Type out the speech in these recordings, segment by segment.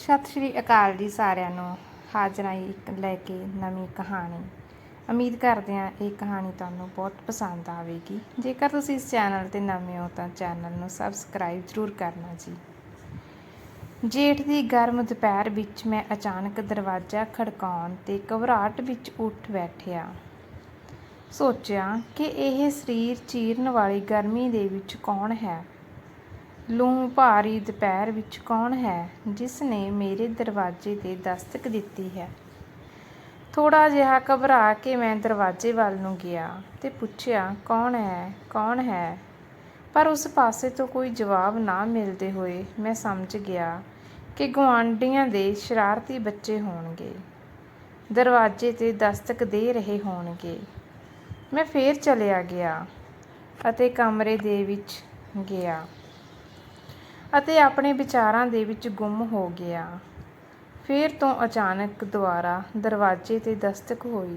ਸਤਿ ਸ਼੍ਰੀ ਅਕਾਲ ਜੀ ਸਾਰਿਆਂ ਨੂੰ। ਹਾਜ਼ਰ ਇੱਕ ਲੈ ਕੇ ਨਵੀਂ ਕਹਾਣੀ। ਉਮੀਦ ਕਰਦੇ ਹਾਂ ਇਹ ਕਹਾਣੀ ਤੁਹਾਨੂੰ ਬਹੁਤ ਪਸੰਦ ਆਵੇਗੀ। ਜੇਕਰ ਤੁਸੀਂ ਇਸ ਚੈਨਲ ਤੇ ਨਵੇਂ ਹੋ ਤਾਂ ਚੈਨਲ ਨੂੰ ਸਬਸਕ੍ਰਾਈਬ ਜ਼ਰੂਰ ਕਰਨਾ ਜੀ। ਜੇਠ ਦੀ ਗਰਮ ਦੁਪਹਿਰ ਵਿੱਚ ਮੈਂ ਅਚਾਨਕ ਦਰਵਾਜ਼ਾ ਖੜਕਾਉਣ ਤੇ ਘਬਰਾਹਟ ਵਿੱਚ ਉੱਠ ਬੈਠਿਆ। ਸੋਚਿਆ ਕਿ ਇਹ ਸਰੀਰ ਚੀਰਨ ਵਾਲੀ ਗਰਮੀ ਦੇ ਵਿੱਚ ਕੌਣ ਹੈ? ਲੂੰ ਭਾਰੀ ਦੁਪਹਿਰ ਵਿੱਚ ਕੌਣ ਹੈ ਜਿਸ ਨੇ ਮੇਰੇ ਦਰਵਾਜ਼ੇ ਤੇ ਦਸਤਕ ਦਿੱਤੀ ਹੈ? ਥੋੜਾ ਜਿਹਾ ਘਬਰਾ ਕੇ ਮੈਂ ਦਰਵਾਜ਼ੇ ਵੱਲ ਨੂੰ ਗਿਆ ਤੇ ਪੁੱਛਿਆ, ਕੌਣ ਹੈ? ਕੌਣ ਹੈ? ਪਰ ਉਸ ਪਾਸੇ ਤੋਂ ਕੋਈ ਜਵਾਬ ਨਾ ਮਿਲਦੇ ਹੋਏ ਮੈਂ ਸਮਝ ਗਿਆ ਕਿ ਗੁਆਂਢੀਆਂ ਦੇ ਸ਼ਰਾਰਤੀ ਬੱਚੇ ਹੋਣਗੇ। ਦਰਵਾਜ਼ੇ ਤੇ ਦਸਤਕ ਦੇ ਰਹੇ ਹੋਣਗੇ। ਮੈਂ ਫੇਰ ਚਲਿਆ ਗਿਆ ਅਤੇ ਕਮਰੇ ਦੇ ਵਿੱਚ ਗਿਆ। ਅਤੇ ਆਪਣੇ ਵਿਚਾਰਾਂ ਦੇ ਵਿੱਚ ਗੁੰਮ ਹੋ ਗਿਆ। ਫਿਰ ਤੋਂ ਅਚਾਨਕ ਦੁਬਾਰਾ ਦਰਵਾਜ਼ੇ ਤੇ ਦਸਤਕ ਹੋਈ।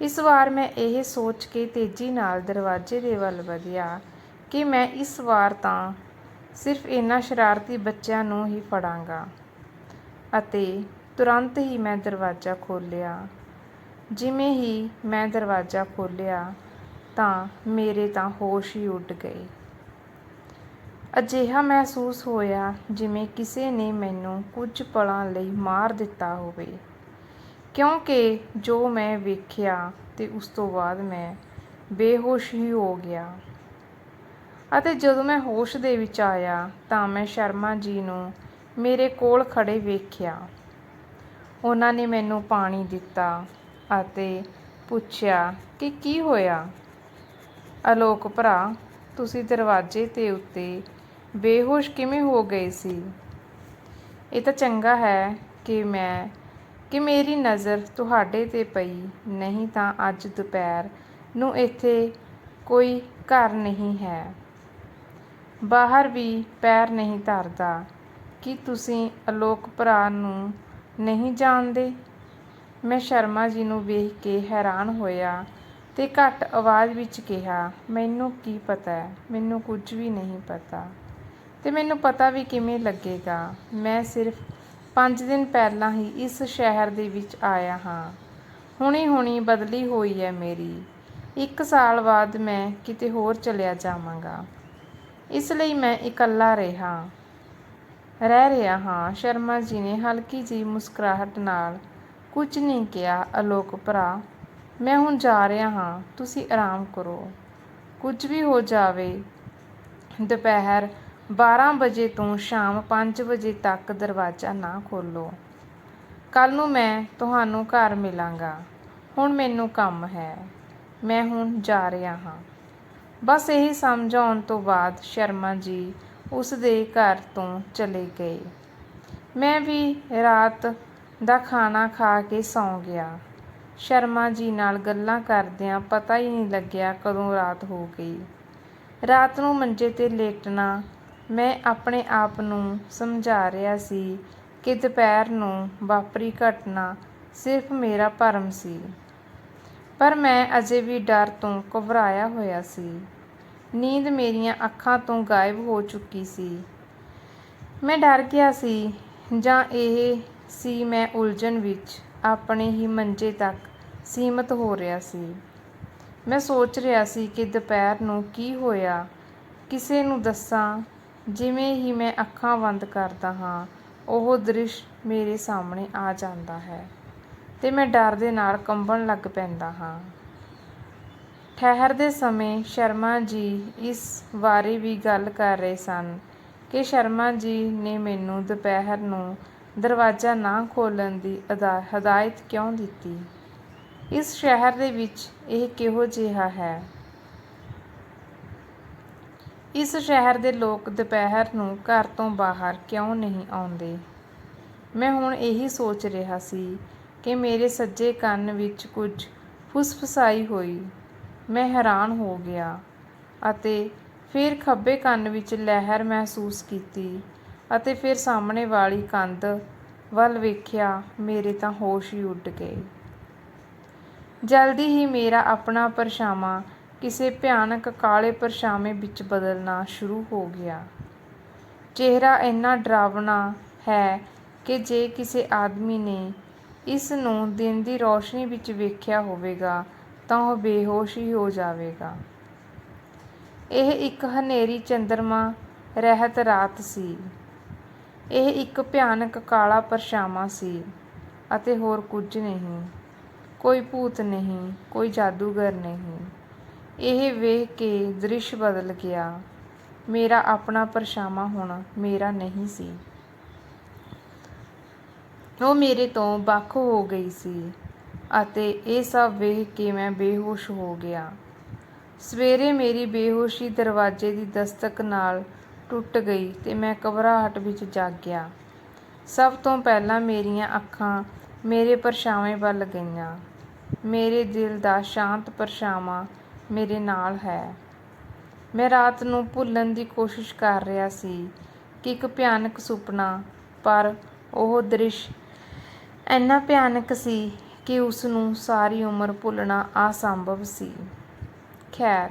ਇਸ ਵਾਰ ਮੈਂ ਇਹ ਸੋਚ ਕੇ ਤੇਜ਼ੀ ਨਾਲ ਦਰਵਾਜ਼ੇ ਦੇ ਵੱਲ ਵਧਿਆ ਕਿ ਮੈਂ ਇਸ ਵਾਰ ਤਾਂ ਸਿਰਫ ਇਹਨਾਂ ਸ਼ਰਾਰਤੀ ਬੱਚਿਆਂ ਨੂੰ ਹੀ ਫੜਾਂਗਾ ਅਤੇ ਤੁਰੰਤ ਹੀ ਮੈਂ ਦਰਵਾਜ਼ਾ ਖੋਲ੍ਹਿਆ। ਜਿਵੇਂ ਹੀ ਮੈਂ ਦਰਵਾਜ਼ਾ ਖੋਲ੍ਹਿਆ ਤਾਂ ਮੇਰੇ ਤਾਂ ਹੋਸ਼ ਹੀ ਉੱਡ ਗਏ। ਅਜਿਹਾ ਮਹਿਸੂਸ ਹੋਇਆ ਜਿਵੇਂ ਕਿਸੇ ਨੇ ਮੈਨੂੰ ਕੁਝ ਪਲਾਂ ਲਈ ਮਾਰ ਦਿੱਤਾ ਹੋਵੇ। ਕਿਉਂਕਿ ਜੋ ਮੈਂ ਵੇਖਿਆ ਅਤੇ ਉਸ ਤੋਂ ਬਾਅਦ ਮੈਂ ਬੇਹੋਸ਼ ਹੀ ਹੋ ਗਿਆ। ਅਤੇ ਜਦੋਂ ਮੈਂ ਹੋਸ਼ ਦੇ ਵਿੱਚ ਆਇਆ ਤਾਂ ਮੈਂ ਸ਼ਰਮਾ ਜੀ ਨੂੰ ਮੇਰੇ ਕੋਲ ਖੜ੍ਹੇ ਵੇਖਿਆ। ਉਹਨਾਂ ਨੇ ਮੈਨੂੰ ਪਾਣੀ ਦਿੱਤਾ ਅਤੇ ਪੁੱਛਿਆ ਕਿ ਕੀ ਹੋਇਆ? ਅਲੋਕ ਭਰਾ, ਤੁਸੀਂ ਦਰਵਾਜ਼ੇ ਤੇ ਉੱਤੇ ਬੇਹੋਸ਼ ਕਿਵੇਂ ਹੋ ਗਏ ਸੀ? ਇਹ ਤਾਂ ਚੰਗਾ ਹੈ ਕਿ ਮੈਂ, ਕਿ ਮੇਰੀ ਨਜ਼ਰ ਤੁਹਾਡੇ ਤੇ ਪਈ, ਨਹੀਂ ਤਾਂ ਅੱਜ ਦੁਪਹਿਰ ਨੂੰ ਇੱਥੇ ਕੋਈ ਘਰ ਨਹੀਂ ਹੈ। ਬਾਹਰ ਵੀ ਪੈਰ ਨਹੀਂ ਧਰਦਾ। ਕੀ ਤੁਸੀਂ ਅਲੋਕ ਭਰਾ ਨੂੰ ਨਹੀਂ ਜਾਣਦੇ? ਮੈਂ ਸ਼ਰਮਾ ਜੀ ਨੂੰ ਵੇਖ ਕੇ ਹੈਰਾਨ ਹੋਇਆ ਤੇ ਘੱਟ ਆਵਾਜ਼ ਵਿੱਚ ਕਿਹਾ, ਮੈਨੂੰ ਕੀ ਪਤਾ ਹੈ? ਮੈਨੂੰ ਕੁਝ ਵੀ ਨਹੀਂ ਪਤਾ। ਤੇ ਮੈਨੂੰ ਪਤਾ ਵੀ ਕਿਵੇਂ ਲੱਗੇਗਾ। ਮੈਂ ਸਿਰਫ 5 ਦਿਨ ਪਹਿਲਾਂ ਹੀ ਇਸ ਸ਼ਹਿਰ ਦੇ ਵਿੱਚ ਆਇਆ ਹਾਂ। ਹੁਣੀ ਹੁਣੀ ਬਦਲੀ ਹੋਈ ਹੈ ਮੇਰੀ। ਇੱਕ ਸਾਲ ਬਾਅਦ ਮੈਂ ਕਿਤੇ ਹੋਰ ਚਲਿਆ ਜਾਵਾਂਗਾ। ਇਸ ਲਈ ਮੈਂ ਇਕੱਲਾ ਰਿਹਾ। ਰਹਿ ਰਿਹਾ ਹਾਂ। ਸ਼ਰਮਾ ਜੀ ਨੇ ਹਲਕੀ ਜਿਹੀ ਮੁਸਕਰਾਹਟ ਨਾਲ, ਕੁਝ ਨਹੀਂ ਕਿਹਾ, ਅਲੋਕ ਭਰਾ। ਮੈਂ ਹੁਣ ਜਾ ਰਿਹਾ ਹਾਂ। ਤੁਸੀਂ ਆਰਾਮ ਕਰੋ। ਕੁਝ ਵੀ ਹੋ ਜਾਵੇ। ਦੁਪਹਿਰ 12 ਵਜੇ ਤੋਂ ਸ਼ਾਮ ਪੰਜ ਵਜੇ ਤੱਕ ਦਰਵਾਜ਼ਾ ਨਾ ਖੋਲੋ ਕੱਲ੍ਹ ਨੂੰ ਮੈਂ ਤੁਹਾਨੂੰ ਘਰ ਮਿਲਾਂਗਾ। ਹੁਣ ਮੈਨੂੰ ਕੰਮ ਹੈ। ਮੈਂ ਹੁਣ ਜਾ ਰਿਹਾ ਹਾਂ। ਬਸ ਇਹੀ ਸਮਝਾਉਣ ਤੋਂ ਬਾਅਦ ਸ਼ਰਮਾ ਜੀ ਉਸ ਦੇ ਘਰ ਤੋਂ ਚਲੇ ਗਏ। ਮੈਂ ਵੀ ਰਾਤ ਦਾ ਖਾਣਾ ਖਾ ਕੇ ਸੌਂ ਗਿਆ। ਸ਼ਰਮਾ ਜੀ ਨਾਲ ਗੱਲਾਂ ਕਰਦਿਆਂ ਪਤਾ ਹੀ ਨਹੀਂ ਲੱਗਿਆ ਕਦੋਂ ਰਾਤ ਹੋ ਗਈ। ਰਾਤ ਨੂੰ ਮੰਜੇ ਤੇ ਲੇਟਣਾ ਮੈਂ ਆਪਣੇ ਆਪ ਨੂੰ ਸਮਝਾ ਰਿਹਾ ਸੀ ਕਿ ਦੁਪਹਿਰ ਨੂੰ ਵਾਪਰੀ ਘਟਨਾ ਸਿਰਫ ਮੇਰਾ ਭਰਮ ਸੀ। ਪਰ ਮੈਂ ਅਜੇ ਵੀ ਡਰ ਤੋਂ ਘਬਰਾਇਆ ਹੋਇਆ ਸੀ। ਨੀਂਦ ਮੇਰੀਆਂ ਅੱਖਾਂ ਤੋਂ ਗਾਇਬ ਹੋ ਚੁੱਕੀ ਸੀ। ਮੈਂ ਡਰ ਗਿਆ ਸੀ, ਜਾਂ ਇਹ ਸੀ ਮੈਂ ਉਲਝਣ ਵਿੱਚ ਆਪਣੇ ਹੀ ਮੰਜੇ ਤੱਕ ਸੀਮਿਤ ਹੋ ਰਿਹਾ ਸੀ। ਮੈਂ ਸੋਚ ਰਿਹਾ ਸੀ ਕਿ ਦੁਪਹਿਰ ਨੂੰ ਕੀ ਹੋਇਆ, ਕਿਸੇ ਨੂੰ ਦੱਸਾਂ ਜਿਵੇਂ ਹੀ ਮੈਂ ਅੱਖਾਂ ਬੰਦ ਕਰਦਾ ਹਾਂ, ਉਹ ਦ੍ਰਿਸ਼ ਮੇਰੇ ਸਾਹਮਣੇ ਆ ਜਾਂਦਾ ਹੈ ਅਤੇ ਮੈਂ ਡਰ ਦੇ ਨਾਲ ਕੰਬਣ ਲੱਗ ਪੈਂਦਾ ਹਾਂ। ਠਹਿਰਦੇ ਸਮੇਂ ਸ਼ਰਮਾ ਜੀ ਇਸ ਬਾਰੇ ਵੀ ਗੱਲ ਕਰ ਰਹੇ ਸਨ ਕਿ ਸ਼ਰਮਾ ਜੀ ਨੇ ਮੈਨੂੰ ਦੁਪਹਿਰ ਨੂੰ ਦਰਵਾਜ਼ਾ ਨਾ ਖੋਲ੍ਹਣ ਦੀ ਅਦਾ, ਹਦਾਇਤ ਕਿਉਂ ਦਿੱਤੀ? ਇਸ ਸ਼ਹਿਰ ਦੇ ਵਿੱਚ ਇਹ ਕਿਹੋ ਜਿਹਾ ਹੈ? ਇਸ ਸ਼ਹਿਰ ਦੇ ਲੋਕ ਦੁਪਹਿਰ ਨੂੰ ਘਰ ਤੋਂ ਬਾਹਰ ਕਿਉਂ ਨਹੀਂ ਆਉਂਦੇ? ਮੈਂ ਹੁਣ ਇਹੀ ਸੋਚ ਰਿਹਾ ਸੀ ਕਿ ਮੇਰੇ ਸੱਜੇ ਕੰਨ ਵਿੱਚ ਕੁਝ ਫੁਸਫਸਾਈ ਹੋਈ। ਮੈਂ ਹੈਰਾਨ ਹੋ ਗਿਆ ਅਤੇ ਫਿਰ ਖੱਬੇ ਕੰਨ ਵਿੱਚ ਲਹਿਰ ਮਹਿਸੂਸ ਕੀਤੀ ਅਤੇ ਫਿਰ ਸਾਹਮਣੇ ਵਾਲੀ ਕੰਧ ਵੱਲ ਵੇਖਿਆ, ਮੇਰੇ ਤਾਂ ਹੋਸ਼ ਹੀ ਉੱਡ ਗਏ। ਜਲਦੀ ਹੀ ਮੇਰਾ ਆਪਣਾ ਪਰਛਾਵਾਂ ਕਿਸੇ ਭਿਆਨਕ ਕਾਲੇ ਪਰਛਾਵੇਂ ਵਿੱਚ ਬਦਲਣਾ ਸ਼ੁਰੂ ਹੋ ਗਿਆ। ਚਿਹਰਾ ਇੰਨਾ ਡਰਾਵਣਾ ਹੈ ਕਿ ਜੇ ਕਿਸੇ ਆਦਮੀ ਨੇ ਇਸ ਨੂੰ ਦਿਨ ਦੀ ਰੌਸ਼ਨੀ ਵਿੱਚ ਵੇਖਿਆ ਹੋਵੇਗਾ, ਤਾਂ ਉਹ ਬੇਹੋਸ਼ ਹੀ ਹੋ ਜਾਵੇਗਾ। ਇਹ ਇੱਕ ਹਨੇਰੀ ਚੰਦਰਮਾ ਰਹਿਤ ਰਾਤ ਸੀ। ਇਹ ਇੱਕ ਭਿਆਨਕ ਕਾਲਾ ਪਰਛਾਵਾਂ ਸੀ ਅਤੇ ਹੋਰ ਕੁਝ ਨਹੀਂ। ਕੋਈ ਭੂਤ ਨਹੀਂ, ਕੋਈ ਜਾਦੂਗਰ ਨਹੀਂ। ਇਹ ਵੇਖ ਕੇ ਦ੍ਰਿਸ਼ ਬਦਲ ਗਿਆ। ਮੇਰਾ ਆਪਣਾ ਪਰਛਾਵਾਂ ਹੁਣ ਮੇਰਾ ਨਹੀਂ ਸੀ। ਉਹ ਮੇਰੇ ਤੋਂ ਵੱਖ ਹੋ ਗਈ ਸੀ ਅਤੇ ਇਹ ਸਭ ਵੇਖ ਕੇ ਮੈਂ ਬੇਹੋਸ਼ ਹੋ ਗਿਆ। ਸਵੇਰੇ ਮੇਰੀ ਬੇਹੋਸ਼ੀ ਦਰਵਾਜ਼ੇ ਦੀ ਦਸਤਕ ਨਾਲ ਟੁੱਟ ਗਈ ਤੇ ਮੈਂ ਘਬਰਾਹਟ ਵਿੱਚ ਜਾਗਿਆ। ਸਭ ਤੋਂ ਪਹਿਲਾਂ ਮੇਰੀਆਂ ਅੱਖਾਂ ਮੇਰੇ ਪਰਛਾਵੇਂ ਵੱਲ ਗਈਆਂ। ਮੇਰੇ ਦਿਲ ਦਾ ਸ਼ਾਂਤ ਪਰਛਾਵਾਂ ਮੇਰੇ ਨਾਲ ਹੈ। ਮੈਂ ਰਾਤ ਨੂੰ ਭੁੱਲਣ ਦੀ ਕੋਸ਼ਿਸ਼ ਕਰ ਰਿਹਾ ਸੀ ਕਿ ਇੱਕ ਭਿਆਨਕ ਸੁਪਨਾ, ਪਰ ਉਹ ਦ੍ਰਿਸ਼ ਇੰਨਾ ਭਿਆਨਕ ਸੀ ਕਿ ਉਸ ਨੂੰ ਸਾਰੀ ਉਮਰ ਭੁੱਲਣਾ ਅਸੰਭਵ ਸੀ। ਖੈਰ,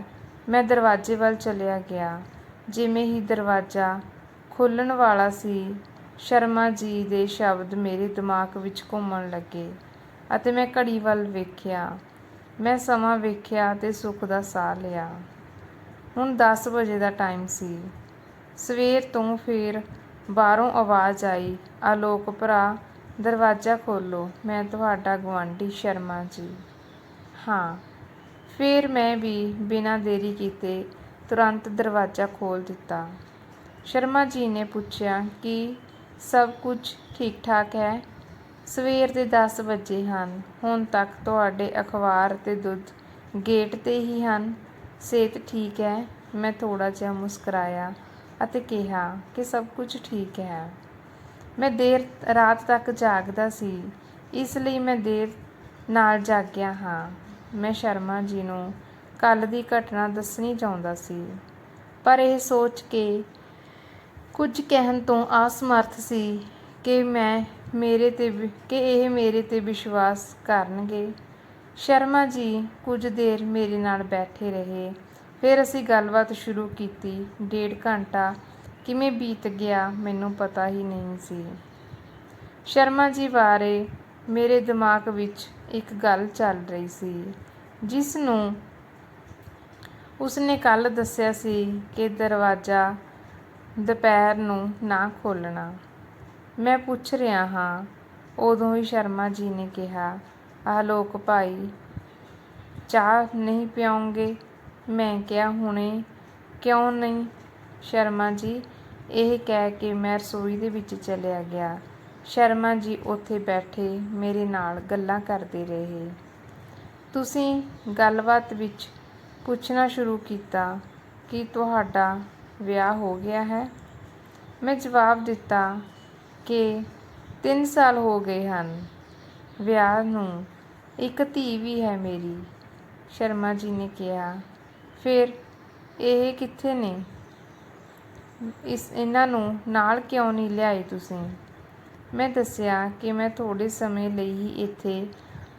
ਮੈਂ ਦਰਵਾਜ਼ੇ ਵੱਲ ਚਲਿਆ ਗਿਆ, ਜਿਵੇਂ ਹੀ ਦਰਵਾਜ਼ਾ ਖੁੱਲਣ ਵਾਲਾ ਸੀ, ਸ਼ਰਮਾ ਜੀ ਦੇ ਸ਼ਬਦ ਮੇਰੇ ਦਿਮਾਗ ਵਿੱਚ ਘੁੰਮਣ ਲੱਗੇ ਅਤੇ ਮੈਂ ਘੜੀ ਵੱਲ ਵੇਖਿਆ। ਮੈਂ ਸਮਾਂ ਵੇਖਿਆ ਤੇ ਸੁੱਖ ਦਾ ਸਾਹ ਲਿਆ। ਹੁਣ 10 ਵਜੇ ਦਾ ਟਾਈਮ ਸੀ। ਸਵੇਰ ਤੋਂ ਫੇਰ ਬਾਹਰੋਂ ਆਵਾਜ਼ ਆਈ, ਆਲੋਕ ਭਰਾ, ਦਰਵਾਜ਼ਾ ਖੋਲੋ ਮੈਂ ਤੁਹਾਡਾ ਗੁਆਂਢੀ ਸ਼ਰਮਾ ਜੀ। ਹਾਂ, ਫਿਰ ਮੈਂ ਵੀ ਬਿਨਾਂ ਦੇਰੀ ਕੀਤੇ ਤੁਰੰਤ ਦਰਵਾਜ਼ਾ ਖੋਲ੍ਹ ਦਿੱਤਾ। ਸ਼ਰਮਾ ਜੀ ਨੇ ਪੁੱਛਿਆ ਕਿ ਸਭ ਕੁਝ ਠੀਕ ਠਾਕ ਹੈ? ਸਵੇਰ ਦੇ 10 ਵਜੇ ਹਨ। ਹੁਣ ਤੱਕ ਤੁਹਾਡੇ ਅਖਬਾਰ ਅਤੇ ਦੁੱਧ ਗੇਟ ਤੇ ਹੀ ਹਨ। ਸਿਹਤ ਠੀਕ ਹੈ? ਮੈਂ ਥੋੜ੍ਹਾ ਜਿਹਾ ਮੁਸਕਰਾਇਆ ਅਤੇ ਕਿਹਾ ਕਿ ਸਭ ਕੁਝ ਠੀਕ ਹੈ। ਮੈਂ ਦੇਰ ਰਾਤ ਤੱਕ ਜਾਗਦਾ ਸੀ। ਇਸ ਲਈ ਮੈਂ ਦੇਰ ਨਾਲ ਜਾਗਿਆ ਹਾਂ। ਮੈਂ ਸ਼ਰਮਾ ਜੀ ਨੂੰ ਕੱਲ ਦੀ ਘਟਨਾ ਦੱਸਣੀ ਚਾਹੁੰਦਾ ਸੀ। ਪਰ ਇਹ ਸੋਚ ਕੇ ਕੁਝ ਕਹਿਣ ਤੋਂ ਅਸਮਰਥ ਸੀ ਕਿ ਮੈਂ ਮੇਰੇ ਤੇ ਕਿ ਇਹ ਮੇਰੇ ਤੇ ਵਿਸ਼ਵਾਸ ਕਰਨਗੇ। ਸ਼ਰਮਾ ਜੀ ਕੁਝ ਦੇਰ ਮੇਰੇ ਨਾਲ ਬੈਠੇ ਰਹੇ। ਫਿਰ ਅਸੀਂ ਗੱਲਬਾਤ ਸ਼ੁਰੂ ਕੀਤੀ। ਡੇਢ ਘੰਟਾ ਕਿਵੇਂ ਬੀਤ ਗਿਆ ਮੈਨੂੰ ਪਤਾ ਹੀ ਨਹੀਂ ਸੀ। ਸ਼ਰਮਾ ਜੀ ਬਾਰੇ ਮੇਰੇ ਦਿਮਾਗ ਵਿੱਚ ਇੱਕ ਗੱਲ ਚੱਲ ਰਹੀ ਸੀ, ਜਿਸ ਨੂੰ ਉਸਨੇ ਕੱਲ ਦੱਸਿਆ ਸੀ ਕਿ ਦਰਵਾਜ਼ਾ ਦੁਪਹਿਰ ਨੂੰ ਨਾ ਖੋਲ੍ਹਣਾ। ਮੈਂ ਪੁੱਛ ਰਿਹਾ ਹਾਂ। ਉਦੋਂ ਹੀ ਸ਼ਰਮਾ ਜੀ ਨੇ ਕਿਹਾ ਆਲੋਕ ਭਾਈ, ਚਾਹ ਨਹੀਂ ਪਿਆਉਂਗੇ? ਮੈਂ ਕਿਹਾ, ਹੁਣੇ, ਕਿਉਂ ਨਹੀਂ? ਸ਼ਰਮਾ ਜੀ ਇਹ ਕਹਿ ਕੇ ਮੈਂ ਰਸੋਈ ਦੇ ਵਿੱਚ ਚਲਿਆ ਗਿਆ। ਸ਼ਰਮਾ ਜੀ ਉੱਥੇ ਬੈਠੇ, ਮੇਰੇ ਨਾਲ ਗੱਲਾਂ ਕਰਦੇ ਰਹੇ। ਤੁਸੀਂ ਗੱਲਬਾਤ ਵਿੱਚ ਪੁੱਛਣਾ ਸ਼ੁਰੂ ਕੀਤਾ ਕਿ ਤੁਹਾਡਾ ਵਿਆਹ ਹੋ ਗਿਆ ਹੈ? ਮੈਂ ਜਵਾਬ ਦਿੱਤਾ ਕਿ 3 ਸਾਲ ਹੋ ਗਏ ਹਨ। ਵਿਆਹ ਨੂੰ ਇੱਕ ਧੀ ਵੀ ਹੈ ਮੇਰੀ, ਸ਼ਰਮਾ ਜੀ ਨੇ ਕਿਹਾ। ਫਿਰ ਇਹ ਕਿੱਥੇ ਨੇ? ਇਸ, ਇਹਨਾਂ ਨੂੰ ਨਾਲ ਕਿਉਂ ਨਹੀਂ ਲਿਆਏ ਤੁਸੀਂ? ਮੈਂ ਦੱਸਿਆ ਕਿ ਮੈਂ ਥੋੜੇ ਸਮੇਂ ਲਈ ਹੀ ਇੱਥੇ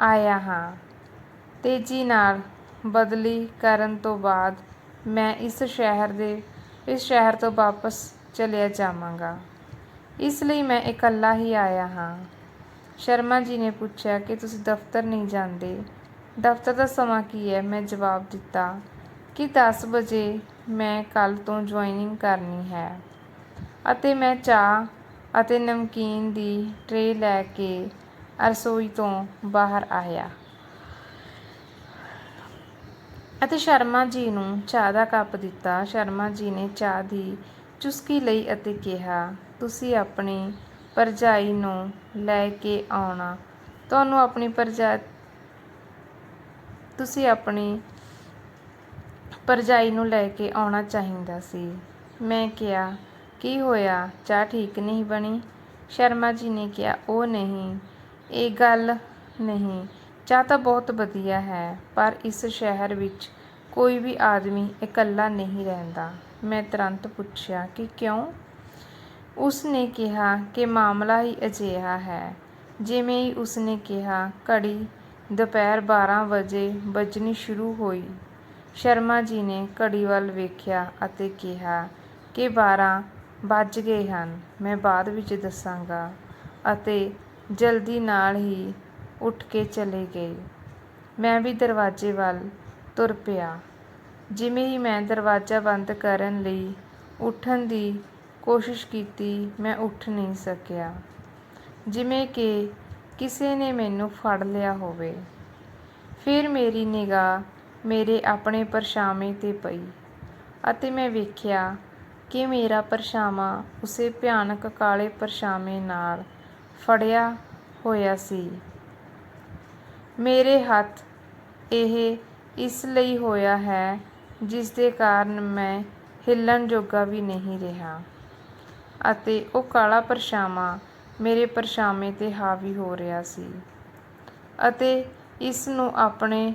ਆਇਆ ਹਾਂ। ਤੇਜ਼ੀ ਨਾਲ ਬਦਲੀ ਕਰਨ ਤੋਂ ਬਾਅਦ ਮੈਂ ਇਸ ਸ਼ਹਿਰ ਦੇ, ਇਸ ਸ਼ਹਿਰ ਤੋਂ ਵਾਪਸ ਚਲਿਆ ਜਾਵਾਂਗਾ। ਇਸ ਲਈ ਮੈਂ ਇਕੱਲਾ ਹੀ ਆਇਆ ਹਾਂ। ਸ਼ਰਮਾ ਜੀ ਨੇ ਪੁੱਛਿਆ ਕਿ ਤੁਸੀਂ ਦਫ਼ਤਰ ਨਹੀਂ ਜਾਂਦੇ। ਦਫ਼ਤਰ ਦਾ ਸਮਾਂ ਕੀ ਹੈ? ਮੈਂ ਜਵਾਬ ਦਿੱਤਾ ਕਿ 10 ਵਜੇ ਮੈਂ ਕੱਲ ਤੋਂ ਜੁਆਇਨਿੰਗ ਕਰਨੀ ਹੈ ਅਤੇ ਮੈਂ ਚਾਹ ਅਤੇ ਨਮਕੀਨ ਦੀ ਟਰੇ ਲੈ ਕੇ ਰਸੋਈ ਤੋਂ ਬਾਹਰ ਆਇਆ ਅਤੇ ਸ਼ਰਮਾ ਜੀ ਨੂੰ ਚਾਹ ਦਾ ਕੱਪ ਦਿੱਤਾ। ਸ਼ਰਮਾ ਜੀ ਨੇ ਚਾਹ ਦੀ ਚੁਸਕੀ ਲਈ ਅਤੇ ਕਿਹਾ, ਤੁਸੀਂ ਆਪਣੀ ਭਰਜਾਈ ਨੂੰ ਲੈ ਕੇ ਆਉਣਾ। ਤੁਹਾਨੂੰ ਆਪਣੀ ਭਰਜਾ, ਤੁਸੀਂ ਆਪਣੀ ਭਰਜਾਈ ਨੂੰ ਲੈ ਕੇ ਆਉਣਾ ਚਾਹੀਦਾ ਸੀ। ਮੈਂ ਕਿਹਾ, ਕੀ ਹੋਇਆ? ਚਾਹ ਠੀਕ ਨਹੀਂ ਬਣੀ? ਸ਼ਰਮਾ ਜੀ ਨੇ ਕਿਹਾ, ਉਹ ਨਹੀਂ, ਇਹ ਗੱਲ ਨਹੀਂ। ਚਾਹ ਤਾਂ ਬਹੁਤ ਵਧੀਆ ਹੈ, ਪਰ ਇਸ ਸ਼ਹਿਰ ਵਿੱਚ ਕੋਈ ਵੀ ਆਦਮੀ ਇਕੱਲਾ ਨਹੀਂ ਰਹਿੰਦਾ। ਮੈਂ ਤੁਰੰਤ ਪੁੱਛਿਆ ਕਿ ਕਿਉਂ? ਉਸ ਨੇ ਕਿਹਾ ਕਿ ਮਾਮਲਾ ਹੀ ਅਜਿਹਾ ਹੈ। ਜਿਵੇਂ ਹੀ ਉਸਨੇ ਕਿਹਾ, ਘੜੀ ਦੁਪਹਿਰ 12 ਵਜੇ ਵੱਜਣੀ ਸ਼ੁਰੂ ਹੋਈ। ਸ਼ਰਮਾ ਜੀ ਨੇ ਘੜੀ ਵੱਲ ਵੇਖਿਆ ਅਤੇ ਕਿਹਾ ਕਿ 12 ਵੱਜ ਗਏ ਹਨ, ਮੈਂ ਬਾਅਦ ਵਿੱਚ ਦੱਸਾਂਗਾ। ਅਤੇ ਜਲਦੀ ਨਾਲ ਹੀ ਉੱਠ ਕੇ ਚਲੇ ਗਏ। ਮੈਂ ਵੀ ਦਰਵਾਜ਼ੇ ਵੱਲ ਤੁਰ ਪਿਆ। ਜਿਵੇਂ ਹੀ ਮੈਂ ਦਰਵਾਜ਼ਾ ਬੰਦ ਕਰਨ ਲਈ ਉੱਠਣ ਦੀ ਕੋਸ਼ਿਸ਼ ਕੀਤੀ, ਮੈਂ ਉੱਠ ਨਹੀਂ ਸਕਿਆ। ਜਿਵੇਂ ਕਿ ਕਿਸੇ ਨੇ ਮੈਨੂੰ ਫੜ ਲਿਆ ਹੋਵੇ। ਫਿਰ ਮੇਰੀ ਨਿਗਾਹ ਮੇਰੇ ਆਪਣੇ ਪਰਛਾਵੇਂ 'ਤੇ ਪਈ ਅਤੇ ਮੈਂ ਵੇਖਿਆ ਕਿ ਮੇਰਾ ਪਰਛਾਵਾਂ ਉਸੇ ਭਿਆਨਕ ਕਾਲੇ ਪਰਛਾਵੇਂ ਨਾਲ ਫੜਿਆ ਹੋਇਆ ਸੀ। ਮੇਰੇ ਹੱਥ ਇਹ ਇਸ ਲਈ ਹੋਇਆ ਹੈ ਜਿਸ ਦੇ ਕਾਰਨ ਮੈਂ ਹਿੱਲਣ ਜੋਗਾ ਵੀ ਨਹੀਂ ਰਿਹਾ ਅਤੇ ਉਹ ਕਾਲਾ ਪਰਛਾਵਾਂ ਮੇਰੇ ਪਰਛਾਵੇਂ 'ਤੇ ਹਾਵੀ ਹੋ ਰਿਹਾ ਸੀ ਅਤੇ ਇਸ ਨੂੰ ਆਪਣੇ,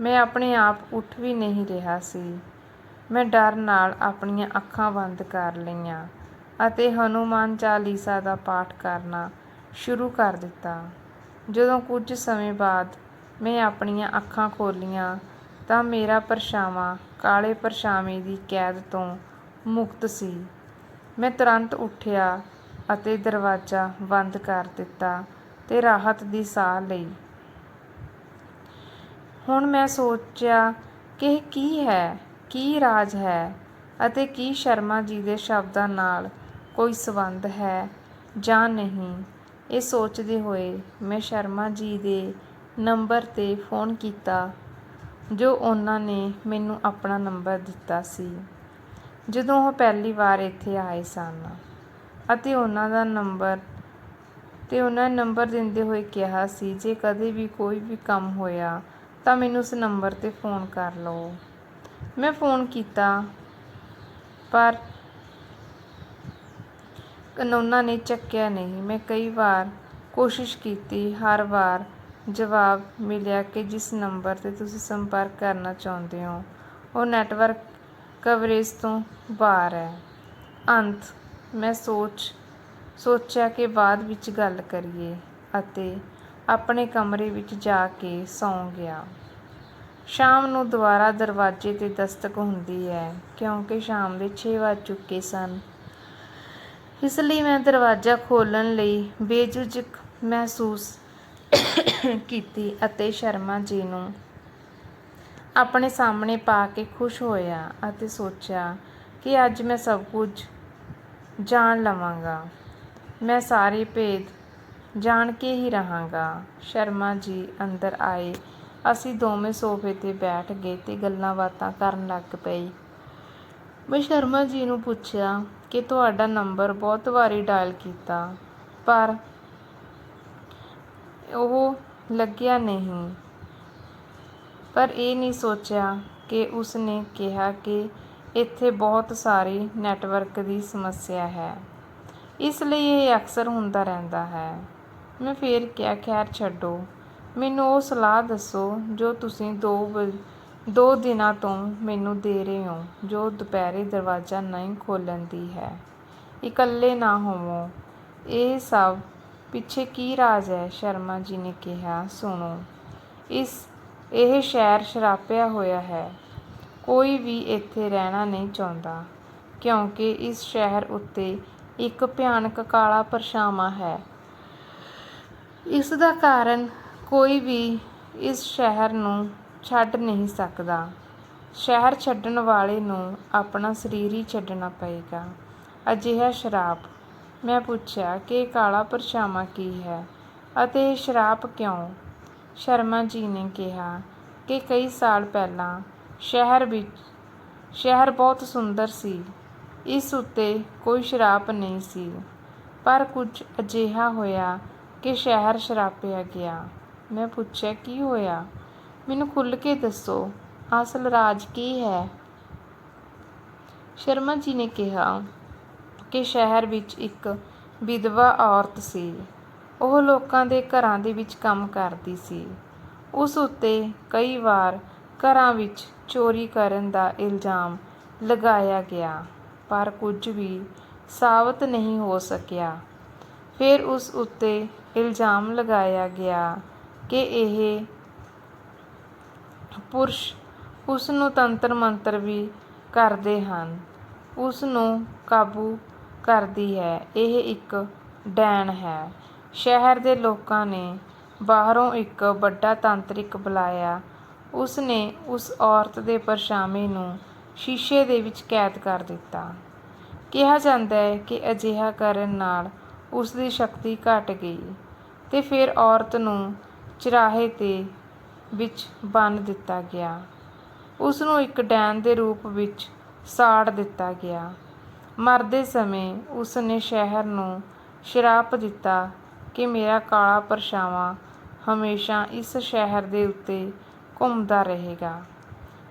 ਮੈਂ ਆਪਣੇ ਆਪ ਉੱਠ ਵੀ ਨਹੀਂ ਰਿਹਾ ਸੀ। ਮੈਂ ਡਰ ਨਾਲ ਆਪਣੀਆਂ ਅੱਖਾਂ ਬੰਦ ਕਰ ਲਈਆਂ ਅਤੇ ਹਨੂਮਾਨ ਚਾਲੀਸਾ ਦਾ ਪਾਠ ਕਰਨਾ ਸ਼ੁਰੂ ਕਰ ਦਿੱਤਾ। ਜਦੋਂ ਕੁਝ ਸਮੇਂ ਬਾਅਦ ਮੈਂ ਆਪਣੀਆਂ ਅੱਖਾਂ ਖੋਲ੍ਹੀਆਂ ਤਾਂ ਮੇਰਾ ਪਰਛਾਵਾਂ ਕਾਲੇ ਪਰਛਾਵੇਂ ਦੀ ਕੈਦ ਤੋਂ ਮੁਕਤ ਸੀ। ਮੈਂ ਤੁਰੰਤ ਉੱਠਿਆ ਅਤੇ ਦਰਵਾਜ਼ਾ ਬੰਦ ਕਰ ਦਿੱਤਾ ਤੇ ਰਾਹਤ ਦੀ ਸਾਹ ਲਈ। ਹੁਣ ਮੈਂ ਸੋਚਿਆ ਕਿ ਇਹ ਕੀ ਹੈ, ਕੀ ਰਾਜ ਹੈ ਅਤੇ ਕੀ ਸ਼ਰਮਾ ਜੀ ਦੇ ਸ਼ਬਦਾਂ ਨਾਲ ਕੋਈ ਸੰਬੰਧ ਹੈ ਜਾਂ ਨਹੀਂ, ਇਹ ਸੋਚਦੇ ਹੋਏ ਮੈਂ ਸ਼ਰਮਾ ਜੀ ਦੇ ਨੰਬਰ 'ਤੇ ਫੋਨ ਕੀਤਾ ਜੋ ਉਹਨਾਂ ਨੇ ਮੈਨੂੰ ਆਪਣਾ ਨੰਬਰ ਦਿੱਤਾ ਸੀ। ਜਦੋਂ ਉਹ ਪਹਿਲੀ ਵਾਰ ਇੱਥੇ ਆਏ ਸਨ ਅਤੇ ਉਹਨਾਂ ਦਾ ਨੰਬਰ ਅਤੇ ਉਹਨਾਂ ਨੇ ਨੰਬਰ ਦਿੰਦੇ ਹੋਏ ਕਿਹਾ ਸੀ, ਜੇ ਕਦੇ ਵੀ ਕੋਈ ਵੀ ਕੰਮ ਹੋਇਆ ਤਾਂ ਮੈਨੂੰ ਉਸ ਨੰਬਰ 'ਤੇ ਫੋਨ ਕਰ ਲਓ। ਮੈਂ ਫੋਨ ਕੀਤਾ, ਪਰ ਉਹਨਾਂ ਨੇ ਚੱਕਿਆ ਨਹੀਂ। ਮੈਂ ਕਈ ਵਾਰ ਕੋਸ਼ਿਸ਼ ਕੀਤੀ, ਹਰ ਵਾਰ ਜਵਾਬ ਮਿਲਿਆ ਕਿ ਜਿਸ ਨੰਬਰ 'ਤੇ ਤੁਸੀਂ ਸੰਪਰਕ ਕਰਨਾ ਚਾਹੁੰਦੇ ਹੋ, ਉਹ ਨੈੱਟਵਰਕ ਕਵਰੇਜ ਤੋਂ ਬਾਹਰ ਹੈ। ਅੰਤ, ਮੈਂ ਸੋਚ, ਸੋਚਿਆ ਕਿ ਬਾਅਦ ਵਿੱਚ ਗੱਲ ਕਰੀਏ ਅਤੇ ਆਪਣੇ ਕਮਰੇ ਵਿੱਚ ਜਾ ਕੇ ਸੌਂ ਗਿਆ। ਸ਼ਾਮ ਨੂੰ ਦੁਬਾਰਾ ਦਰਵਾਜ਼ੇ 'ਤੇ ਦਸਤਕ ਹੁੰਦੀ ਹੈ, ਕਿਉਂਕਿ ਸ਼ਾਮ ਦੇ 6 ਵੱਜ ਚੁੱਕੇ ਸਨ। ਇਸ ਲਈ ਮੈਂ ਦਰਵਾਜ਼ਾ ਖੋਲ੍ਹਣ ਲਈ ਬੇਝਿਜਕ ਮਹਿਸੂਸ ਕੀਤੀ ਅਤੇ ਸ਼ਰਮਾ ਜੀ ਨੂੰ ਆਪਣੇ ਸਾਹਮਣੇ ਪਾ ਕੇ ਖੁਸ਼ ਹੋਇਆ ਅਤੇ ਸੋਚਿਆ ਕਿ ਅੱਜ ਮੈਂ ਸਭ ਕੁਝ ਜਾਣ ਲਵਾਂਗਾ। ਮੈਂ ਸਾਰੇ ਭੇਦ ਜਾਣ ਕੇ ਹੀ ਰਹਾਂਗਾ। ਸ਼ਰਮਾ ਜੀ ਅੰਦਰ ਆਏ। ਅਸੀਂ ਦੋਵੇਂ ਸੋਫੇ 'ਤੇ ਬੈਠ ਗਏ ਤੇ ਗੱਲਾਂ ਬਾਤਾਂ ਕਰਨ ਲੱਗ ਪਏ। ਮੈਂ ਸ਼ਰਮਾ ਜੀ ਨੂੰ ਪੁੱਛਿਆ ਕਿ ਤੁਹਾਡਾ ਨੰਬਰ ਬਹੁਤ ਵਾਰੀ ਡਾਇਲ ਕੀਤਾ, ਪਰ ਉਹ ਲੱਗਿਆ ਨਹੀਂ। ਪਰ ਇਹ ਨਹੀਂ ਸੋਚਿਆ ਕਿ ਉਸ ਨੇ ਕਿਹਾ ਕਿ ਇੱਥੇ ਬਹੁਤ ਸਾਰੀ ਨੈੱਟਵਰਕ ਦੀ ਸਮੱਸਿਆ ਹੈ। ਇਸ ਲਈ ਇਹ ਅਕਸਰ ਹੁੰਦਾ ਰਹਿੰਦਾ ਹੈ। ਮੈਂ ਫੇਰ ਕਿਹਾ, ਖੈਰ ਛੱਡੋ। ਮੈਨੂੰ ਉਹ ਸਲਾਹ ਦੱਸੋ ਜੋ ਤੁਸੀਂ ਦੋ ਵ- ਦੋ ਦਿਨਾਂ ਤੋਂ ਮੈਨੂੰ ਦੇ ਰਹੇ ਹੋ, ਜੋ ਦੁਪਹਿਰੇ ਦਰਵਾਜ਼ਾ ਨਹੀਂ ਖੋਲ੍ਹਣ ਦੀ ਹੈ। ਇਕੱਲੇ ਨਾ ਹੋਵੋ। ਇਹ ਸਭ ਪਿੱਛੇ ਕੀ ਰਾਜ ਹੈ? ਸ਼ਰਮਾ ਜੀ ਨੇ ਕਿਹਾ, ਸੁਣੋ, ਇਸ, ਇਹ ਸ਼ਹਿਰ ਸ਼ਰਾਪਿਆ ਹੋਇਆ ਹੈ। ਕੋਈ ਵੀ ਇੱਥੇ ਰਹਿਣਾ ਨਹੀਂ ਚਾਹੁੰਦਾ, ਕਿਉਂਕਿ ਇਸ ਸ਼ਹਿਰ ਉੱਤੇ ਇੱਕ ਭਿਆਨਕ ਕਾਲਾ ਪਰਛਾਵਾਂ ਹੈ। ਇਸ ਦਾ ਕਾਰਨ ਕੋਈ ਵੀ ਇਸ ਸ਼ਹਿਰ ਨੂੰ ਛੱਡ ਨਹੀਂ ਸਕਦਾ। ਸ਼ਹਿਰ ਛੱਡਣ ਵਾਲੇ ਨੂੰ ਆਪਣਾ ਸਰੀਰ ਹੀ ਛੱਡਣਾ ਪਏਗਾ। ਅਜਿਹਾ ਸ਼ਰਾਪ ਮੈਂ ਪੁੱਛਿਆ ਕਿ ਕਾਲਾ ਪਰਛਾਵਾਂ ਕੀ ਹੈ ਅਤੇ ਇਹ ਸ਼ਰਾਪ ਕਿਉਂ? ਸ਼ਰਮਾ ਜੀ ਨੇ ਕਿਹਾ ਕਿ ਕਈ ਸਾਲ ਪਹਿਲਾਂ ਸ਼ਹਿਰ ਵਿੱਚ, ਸ਼ਹਿਰ ਬਹੁਤ ਸੁੰਦਰ ਸੀ। ਇਸ ਉੱਤੇ ਕੋਈ ਸ਼ਰਾਪ ਨਹੀਂ ਸੀ, ਪਰ ਕੁਝ ਅਜਿਹਾ ਹੋਇਆ ਕਿ ਸ਼ਹਿਰ ਸ਼ਰਾਪਿਆ ਗਿਆ। ਮੈਂ ਪੁੱਛਿਆ, ਕੀ ਹੋਇਆ? ਮੈਨੂੰ ਖੁੱਲ੍ਹ ਕੇ ਦੱਸੋ, ਅਸਲ ਰਾਜ ਕੀ ਹੈ? ਸ਼ਰਮਾ ਜੀ ਨੇ ਕਿਹਾ ਕਿ ਸ਼ਹਿਰ ਵਿੱਚ ਇੱਕ ਵਿਧਵਾ ਔਰਤ ਸੀ। ਉਹ ਲੋਕਾਂ ਦੇ ਘਰਾਂ ਦੇ ਵਿੱਚ ਕੰਮ ਕਰਦੀ ਸੀ। ਉਸ ਉੱਤੇ ਕਈ ਵਾਰ ਘਰਾਂ ਵਿੱਚ ਚੋਰੀ ਕਰਨ ਦਾ ਇਲਜ਼ਾਮ ਲਗਾਇਆ ਗਿਆ, ਪਰ ਕੁਝ ਵੀ ਸਾਬਤ ਨਹੀਂ ਹੋ ਸਕਿਆ। ਫਿਰ ਉਸ ਉੱਤੇ ਇਲਜ਼ਾਮ ਲਗਾਇਆ ਗਿਆ ਕਿ ਇਹ ਪੁਰਸ਼ ਉਸ ਨੂੰ ਤੰਤਰ ਮੰਤਰ ਵੀ ਕਰਦੇ ਹਨ। ਉਸ ਨੂੰ ਕਾਬੂ ਕਰਦੀ ਹੈ। ਇਹ ਇੱਕ ਡੈਣ ਹੈ। ਸ਼ਹਿਰ ਦੇ ਲੋਕਾਂ ਨੇ ਬਾਹਰੋਂ ਇੱਕ ਵੱਡਾ ਤਾਂਤਰਿਕ ਬੁਲਾਇਆ। ਉਸ ਨੇ ਉਸ ਔਰਤ ਦੇ ਪਰਛਾਵੇਂ ਨੂੰ ਸ਼ੀਸ਼ੇ ਦੇ ਵਿੱਚ ਕੈਦ ਕਰ ਦਿੱਤਾ। ਕਿਹਾ ਜਾਂਦਾ ਹੈ ਕਿ ਅਜਿਹਾ ਕਰਨ ਨਾਲ ਉਸ ਦੀ ਸ਼ਕਤੀ ਘਟ ਗਈ ਤੇ ਫਿਰ ਔਰਤ ਨੂੰ ਚਰਾਹੇ ਤੇ ਵਿੱਚ ਬੰਨ੍ਹ ਦਿੱਤਾ ਗਿਆ। ਉਸ ਨੂੰ ਇੱਕ ਡੈਨ ਦੇ ਰੂਪ ਵਿੱਚ ਸਾੜ ਦਿੱਤਾ ਗਿਆ। ਮਰਦੇ ਸਮੇਂ ਉਸ ਨੇ ਸ਼ਹਿਰ ਨੂੰ ਸ਼ਰਾਪ ਦਿੱਤਾ ਕਿ ਮੇਰਾ ਕਾਲਾ ਪਰਛਾਵਾਂ ਹਮੇਸ਼ਾ ਇਸ ਸ਼ਹਿਰ ਦੇ ਉੱਤੇ ਘੁੰਮਦਾ ਰਹੇਗਾ।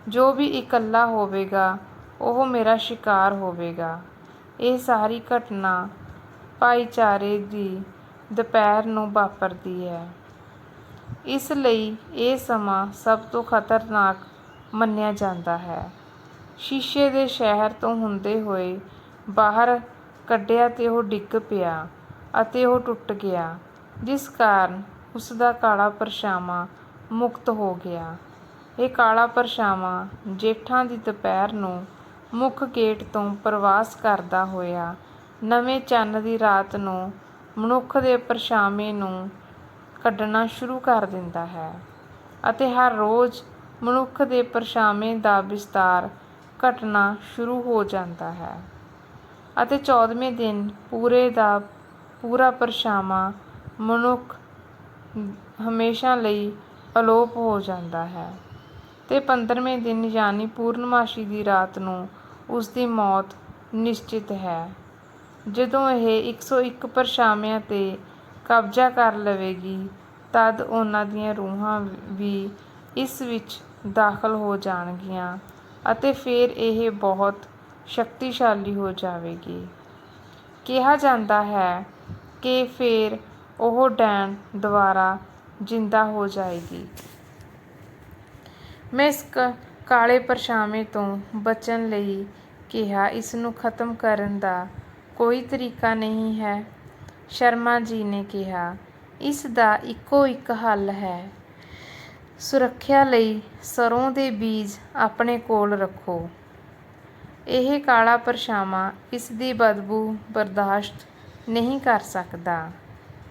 ਜੋ ਵੀ ਇਕੱਲਾ ਹੋਵੇਗਾ, ਉਹ ਮੇਰਾ ਸ਼ਿਕਾਰ ਹੋਵੇਗਾ। ਇਹ ਸਾਰੀ ਘਟਨਾ ਭਾਈਚਾਰੇ ਦੀ ਦੁਪਹਿਰ ਨੂੰ ਵਾਪਰਦੀ ਹੈ। ਇਸ ਲਈ ਇਹ ਸਮਾਂ ਸਭ ਤੋਂ ਖਤਰਨਾਕ ਮੰਨਿਆ ਜਾਂਦਾ ਹੈ। ਸ਼ੀਸ਼ੇ ਦੇ ਸ਼ਹਿਰ ਤੋਂ ਹੁੰਦੇ ਹੋਏ ਬਾਹਰ ਕੱਢਿਆ ਅਤੇ ਉਹ ਡਿੱਗ ਪਿਆ ਅਤੇ ਉਹ ਟੁੱਟ ਗਿਆ, ਜਿਸ ਕਾਰਨ ਉਸ ਦਾ ਕਾਲਾ ਪਰਛਾਵਾਂ ਮੁਕਤ ਹੋ ਗਿਆ। ਇਹ ਕਾਲਾ ਪਰਛਾਵਾਂ ਜੇਠਾਂ ਦੀ ਦੁਪਹਿਰ ਨੂੰ ਮੁੱਖ ਗੇਟ ਤੋਂ ਪ੍ਰਵਾਸ ਕਰਦਾ ਹੋਇਆ ਨਵੇਂ ਚੰਨ ਦੀ ਰਾਤ ਨੂੰ ਮਨੁੱਖ ਦੇ ਪਰਛਾਵੇਂ ਨੂੰ ਕੱਢਣਾ ਸ਼ੁਰੂ ਕਰ ਦਿੰਦਾ ਹੈ ਅਤੇ ਹਰ ਰੋਜ਼ ਮਨੁੱਖ ਦੇ ਪਰਛਾਵੇਂ ਦਾ ਵਿਸਤਾਰ ਘਟਣਾ ਸ਼ੁਰੂ ਹੋ ਜਾਂਦਾ ਹੈ। ਅਤੇ 14ਵੇਂ ਦਿਨ ਪੂਰੇ ਦਾ ਪੂਰਾ ਪਰਛਾਵਾਂ ਮਨੁੱਖ ਹਮੇਸ਼ਾ ਲਈ ਅਲੋਪ ਹੋ ਜਾਂਦਾ ਹੈ ਅਤੇ 15ਵੇਂ ਦਿਨ ਯਾਨੀ ਪੂਰਨਮਾਸ਼ੀ ਦੀ ਰਾਤ ਨੂੰ ਉਸ ਦੀ ਮੌਤ ਨਿਸ਼ਚਿਤ ਹੈ। ਜਦੋਂ ਇਹ 101 ਪਰਛਾਵਿਆਂ ਤੇ ਕਬਜ਼ਾ ਕਰ ਲਵੇਗੀ, ਤਦ ਉਹਨਾਂ ਦੀਆਂ ਰੂਹਾਂ ਵੀ ਇਸ ਵਿੱਚ ਦਾਖਲ ਹੋ ਜਾਣਗੀਆਂ ਅਤੇ ਫਿਰ ਇਹ ਬਹੁਤ ਸ਼ਕਤੀਸ਼ਾਲੀ ਹੋ ਜਾਵੇਗੀ। ਕਿਹਾ ਜਾਂਦਾ ਹੈ ਕਿ ਫਿਰ ਉਹ ਡੈਣ ਦੁਬਾਰਾ ਜਿੰਦਾ ਹੋ ਜਾਏਗੀ। ਮੈਂ ਇਸ ਕ- ਕਾਲੇ ਪਰਛਾਵੇਂ ਤੋਂ ਬਚਣ ਲਈ ਕਿਹਾ, ਇਸ ਨੂੰ ਖਤਮ ਕਰਨ ਦਾ ਕੋਈ ਤਰੀਕਾ ਨਹੀਂ ਹੈ। ਸ਼ਰਮਾ ਜੀ ਨੇ ਕਿਹਾ, ਇਸ ਦਾ ਇੱਕੋ ਇੱਕ ਹੱਲ ਹੈ। ਸੁਰੱਖਿਆ ਲਈ ਸਰੋਂ ਦੇ ਬੀਜ ਆਪਣੇ ਕੋਲ ਰੱਖੋ। ਇਹ ਕਾਲਾ ਪਰਛਾਵਾਂ ਇਸ ਦੀ ਬਦਬੂ ਬਰਦਾਸ਼ਤ ਨਹੀਂ ਕਰ ਸਕਦਾ।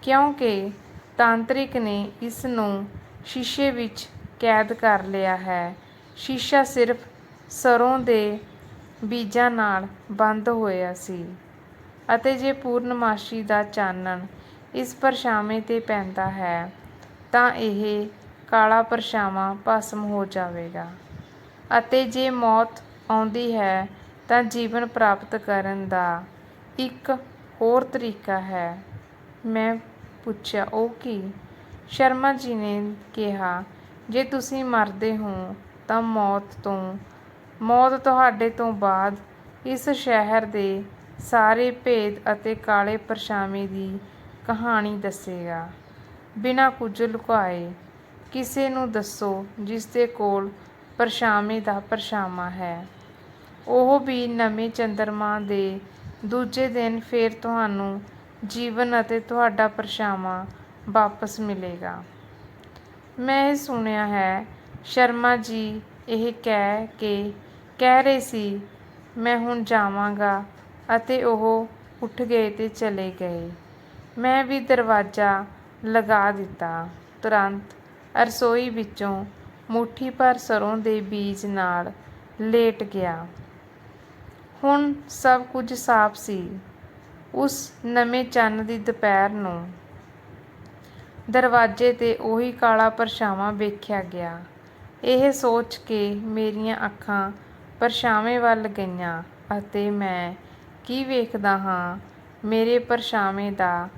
ਕਿਉਂਕਿ ਤਾਂਤਰਿਕ ਨੇ ਇਸ ਨੂੰ ਸ਼ੀਸ਼ੇ ਵਿੱਚ ਕੈਦ ਕਰ ਲਿਆ ਹੈ। ਸ਼ੀਸ਼ਾ ਸਿਰਫ ਸਰ੍ਹੋਂ ਦੇ ਬੀਜਾਂ ਨਾਲ ਬੰਦ ਹੋਇਆ ਸੀ ਅਤੇ ਜੇ ਪੂਰਨਮਾਸ਼ੀ ਦਾ ਚਾਨਣ ਇਸ ਪਰਛਾਵੇਂ ਤੇ ਪੈਂਦਾ ਹੈ, ਤਾਂ ਇਹ ਕਾਲਾ ਪਰਛਾਵਾਂ ਭਸਮ ਹੋ ਜਾਵੇਗਾ। ਅਤੇ ਜੇ ਮੌਤ ਆਉਂਦੀ ਹੈ ਤਾਂ ਜੀਵਨ ਪ੍ਰਾਪਤ ਕਰਨ ਦਾ ਇੱਕ ਹੋਰ ਤਰੀਕਾ ਹੈ। ਮੈਂ ਪੁੱਛਿਆ, ਉਹ ਕੀ? ਸ਼ਰਮਾ ਜੀ ਨੇ ਕਿਹਾ, ਜੇ ਤੁਸੀਂ ਮਰਦੇ ਹੋ ਤਾਂ ਮੌਤ ਤੋਂ, ਮੌਤ ਤੁਹਾਡੇ ਤੋਂ ਬਾਅਦ ਇਸ ਸ਼ਹਿਰ ਦੇ ਸਾਰੇ ਭੇਦ ਅਤੇ ਕਾਲੇ ਪਰਛਾਵੇਂ ਦੀ ਕਹਾਣੀ ਦੱਸੇਗਾ। ਬਿਨਾਂ ਕੁਝ ਲੁਕਾਏ, ਕਿਸੇ ਨੂੰ ਦੱਸੋ ਜਿਸ ਦੇ ਕੋਲ ਪਰਛਾਵੇਂ ਦਾ ਪਰਛਾਵਾਂ ਹੈ। ਉਹ ਵੀ ਨਵੇਂ ਚੰਦਰਮਾ ਦੇ ਦੂਜੇ ਦਿਨ ਫਿਰ ਤੁਹਾਨੂੰ ਜੀਵਨ ਅਤੇ ਤੁਹਾਡਾ ਪਰਛਾਵਾਂ ਵਾਪਸ ਮਿਲੇਗਾ। ਮੈਂ ਇਹ ਸੁਣਿਆ ਹੈ, ਸ਼ਰਮਾ ਜੀ ਇਹ ਕਹਿ ਕੇ ਕਹਿ ਰਹੇ ਸੀ, ਮੈਂ ਹੁਣ ਜਾਵਾਂਗਾ। ਅਤੇ ਉਹ ਉੱਠ ਗਏ ਤੇ ਚਲੇ ਗਏ। ਮੈਂ ਵੀ ਦਰਵਾਜ਼ਾ ਲਗਾ ਦਿੱਤਾ। ਤੁਰੰਤ ਰਸੋਈ ਵਿੱਚੋਂ ਮੁੱਠੀ ਭਰ ਸਰੋਂ ਦੇ ਬੀਜ ਨਾਲ ਲੇਟ ਗਿਆ। ਹੁਣ ਸਭ ਕੁਝ ਸਾਫ਼ ਸੀ। ਉਸ ਨਵੇਂ ਚੰਨ ਦੀ ਦੁਪਹਿਰ ਨੂੰ ਦਰਵਾਜ਼ੇ ਤੇ ਉਹੀ ਕਾਲਾ ਪਰਛਾਵਾਂ ਵੇਖਿਆ ਗਿਆ। ਇਹ ਸੋਚ ਕੇ ਮੇਰੀਆਂ ਅੱਖਾਂ ਪਰਛਾਵੇਂ ਵੱਲ ਗਈਆਂ ਅਤੇ ਮੈਂ ਕੀ ਵੇਖਦਾ ਹਾਂ? ਮੇਰੇ ਪਰਛਾਵੇਂ ਦਾ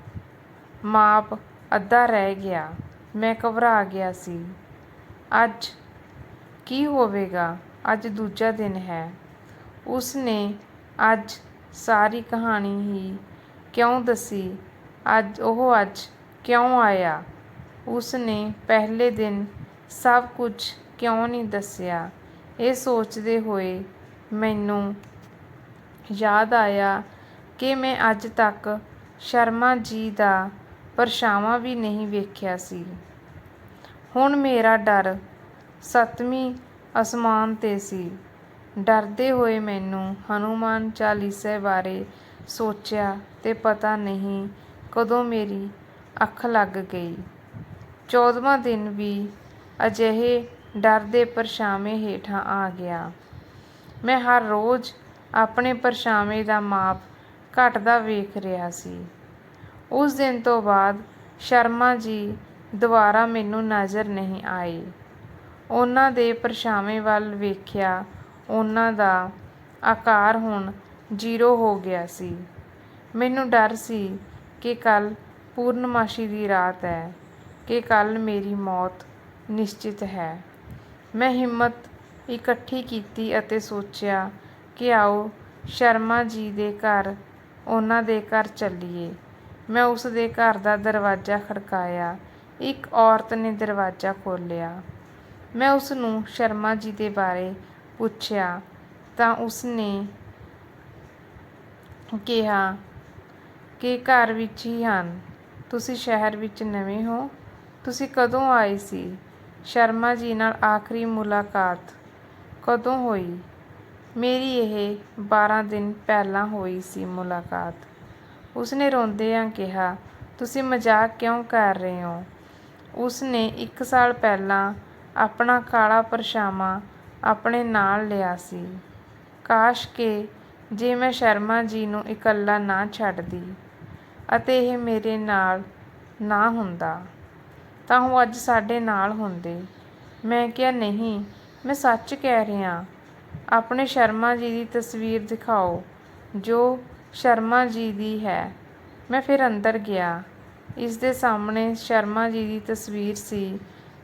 ਮਾਪ ਅੱਧਾ ਰਹਿ ਗਿਆ। ਮੈਂ ਘਬਰਾ ਗਿਆ ਸੀ। ਅੱਜ ਕੀ ਹੋਵੇਗਾ? ਅੱਜ ਦੂਜਾ ਦਿਨ ਹੈ। ਉਸ ਨੇ ਅੱਜ ਸਾਰੀ ਕਹਾਣੀ ਹੀ ਕਿਉਂ ਦੱਸੀ? ਅੱਜ ਉਹ ਅੱਜ ਕਿਉਂ ਆਇਆ? ਉਸ ਨੇ ਪਹਿਲੇ ਦਿਨ ਸਭ ਕੁਝ ਕਿਉਂ ਨਹੀਂ ਦੱਸਿਆ? ਇਹ ਸੋਚਦੇ ਹੋਏ ਮੈਨੂੰ ਯਾਦ ਆਇਆ ਕਿ ਮੈਂ ਅੱਜ ਤੱਕ ਸ਼ਰਮਾ ਜੀ ਦਾ ਪਰਛਾਵਾਂ ਵੀ ਨਹੀਂ ਵੇਖਿਆ ਸੀ। ਹੁਣ ਮੇਰਾ ਡਰ ਸੱਤਵੀਂ ਅਸਮਾਨ ਤੇ ਸੀ। ਡਰਦੇ ਹੋਏ ਮੈਨੂੰ ਹਨੂੰਮਾਨ ਚਾਲੀਸੇ ਬਾਰੇ ਸੋਚਿਆ ਤੇ ਪਤਾ ਨਹੀਂ ਕਦੋਂ ਮੇਰੀ ਅੱਖ ਲੱਗ ਗਈ। ਚੌਦਵਾਂ ਦਿਨ ਵੀ ਅਜਿਹੇ ਡਰ ਦੇ ਪਰਛਾਵੇਂ ਹੇਠਾਂ ਆ ਗਿਆ। ਮੈਂ ਹਰ ਰੋਜ਼ ਆਪਣੇ ਪਰਛਾਵੇਂ ਦਾ ਮਾਪ ਘਟਦਾ ਵੇਖ ਰਿਹਾ ਸੀ। ਉਸ ਦਿਨ ਤੋਂ ਬਾਅਦ ਸ਼ਰਮਾ ਜੀ ਦੁਬਾਰਾ ਮੈਨੂੰ ਨਜ਼ਰ ਨਹੀਂ ਆਏ। ਉਹਨਾਂ ਦੇ ਪਰਛਾਵੇਂ ਵੱਲ ਵੇਖਿਆ ਉਹਨਾਂ ਦਾ ਆਕਾਰ ਹੁਣ ਜ਼ੀਰੋ ਹੋ ਗਿਆ ਸੀ। ਮੈਨੂੰ ਡਰ ਸੀ ਕਿ ਕੱਲ੍ਹ ਪੂਰਨਮਾਸ਼ੀ ਦੀ ਰਾਤ ਹੈ, ਕਿ ਕੱਲ੍ਹ ਮੇਰੀ ਮੌਤ ਨਿਸ਼ਚਿਤ ਹੈ। ਮੈਂ ਹਿੰਮਤ ਇਕੱਠੀ ਕੀਤੀ ਅਤੇ ਸੋਚਿਆ ਕਿ ਆਓ ਸ਼ਰਮਾ ਜੀ ਦੇ ਘਰ, ਉਹਨਾਂ ਦੇ ਘਰ ਚੱਲੀਏ। ਮੈਂ ਉਸ ਦੇ ਘਰ ਦਾ ਦਰਵਾਜ਼ਾ ਖੜਕਾਇਆ, ਇੱਕ ਔਰਤ ਨੇ ਦਰਵਾਜ਼ਾ ਖੋਲ੍ਹਿਆ। ਮੈਂ ਉਸ ਨੂੰ ਸ਼ਰਮਾ ਜੀ ਦੇ ਬਾਰੇ ਪੁੱਛਿਆ ਤਾਂ ਉਸਨੇ ਕਿਹਾ, ਕਿ ਘਰ ਵਿੱਚ ਹੀ ਹਨ। ਤੁਸੀਂ ਸ਼ਹਿਰ ਵਿੱਚ ਨਵੇਂ ਹੋ। ਤੁਸੀਂ ਕਦੋਂ ਆਏ ਸੀ? ਸ਼ਰਮਾ ਜੀ ਨਾਲ ਆਖਰੀ ਮੁਲਾਕਾਤ ਕਦੋਂ ਹੋਈ? ਮੇਰੀ ਇਹ 12 ਦਿਨ ਪਹਿਲਾਂ ਹੋਈ ਸੀ ਮੁਲਾਕਾਤ। ਉਸਨੇ ਰੋਂਦਿਆਂ ਕਿਹਾ, ਤੁਸੀਂ ਮਜ਼ਾਕ ਕਿਉਂ ਕਰ ਰਹੇ ਹੋ? ਉਸਨੇ ਇੱਕ ਸਾਲ ਪਹਿਲਾਂ ਆਪਣਾ ਕਾਲਾ ਪਰਛਾਵਾਂ ਆਪਣੇ ਨਾਲ ਲਿਆ ਸੀ। ਕਾਸ਼ ਕਿ ਜੇ ਮੈਂ ਸ਼ਰਮਾ ਜੀ ਨੂੰ ਇਕੱਲਾ ਨਾ ਛੱਡਦੀ ਅਤੇ ਇਹ ਮੇਰੇ ਨਾਲ ਨਾ ਹੁੰਦਾ, ਤਾਂ ਉਹ ਅੱਜ ਸਾਡੇ ਨਾਲ ਹੁੰਦੇ। ਮੈਂ ਕਿਹਾ, ਨਹੀਂ, ਮੈਂ ਸੱਚ ਕਹਿ ਰਿਹਾ ਆਪਣੇ ਸ਼ਰਮਾ ਜੀ ਦੀ ਤਸਵੀਰ ਦਿਖਾਓ, ਜੋ ਸ਼ਰਮਾ ਜੀ ਦੀ ਹੈ। ਮੈਂ ਫਿਰ ਅੰਦਰ ਗਿਆ। ਇਸ ਦੇ ਸਾਹਮਣੇ ਸ਼ਰਮਾ ਜੀ ਦੀ ਤਸਵੀਰ ਸੀ।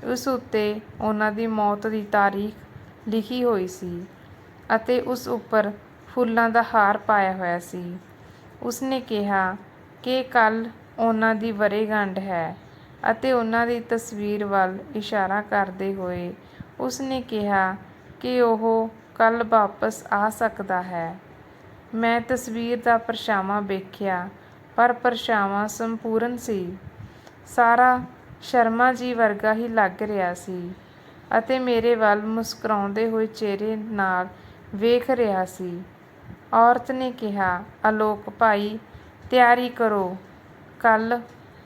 ਉਸ ਉੱਤੇ ਉਹਨਾਂ ਦੀ ਮੌਤ ਦੀ ਤਾਰੀਖ ਲਿਖੀ ਹੋਈ ਸੀ ਅਤੇ ਉਸ ਉੱਪਰ ਫੁੱਲਾਂ ਦਾ ਹਾਰ ਪਾਇਆ ਹੋਇਆ ਸੀ। ਉਸਨੇ ਕਿਹਾ, ਕਿ ਕੱਲ੍ਹ ਉਹਨਾਂ ਦੀ ਵਰ੍ਹੇਗੰਢ ਹੈ ਅਤੇ ਉਹਨਾਂ ਦੀ ਤਸਵੀਰ ਵੱਲ ਇਸ਼ਾਰਾ ਕਰਦੇ ਹੋਏ ਉਸਨੇ ਕਿਹਾ ਕਿ ਉਹ ਕੱਲ੍ਹ ਵਾਪਸ ਆ ਸਕਦਾ ਹੈ। ਮੈਂ ਤਸਵੀਰ ਦਾ ਪਰਛਾਵਾਂ ਵੇਖਿਆ, ਪਰ ਪਰਛਾਵਾਂ ਸੰਪੂਰਨ ਸੀ। ਸਾਰਾ ਸ਼ਰਮਾ ਜੀ ਵਰਗਾ ਹੀ ਲੱਗ ਰਿਹਾ ਸੀ। ਅਤੇ ਮੇਰੇ ਵੱਲ ਮੁਸਕਰਾਉਂਦੇ ਹੋਏ ਚਿਹਰੇ ਨਾਲ ਵੇਖ ਰਿਹਾ ਸੀ। ਔਰਤ ਨੇ ਕਿਹਾ ਆਲੋਕ ਭਾਈ, ਤਿਆਰੀ ਕਰੋ। ਕੱਲ੍ਹ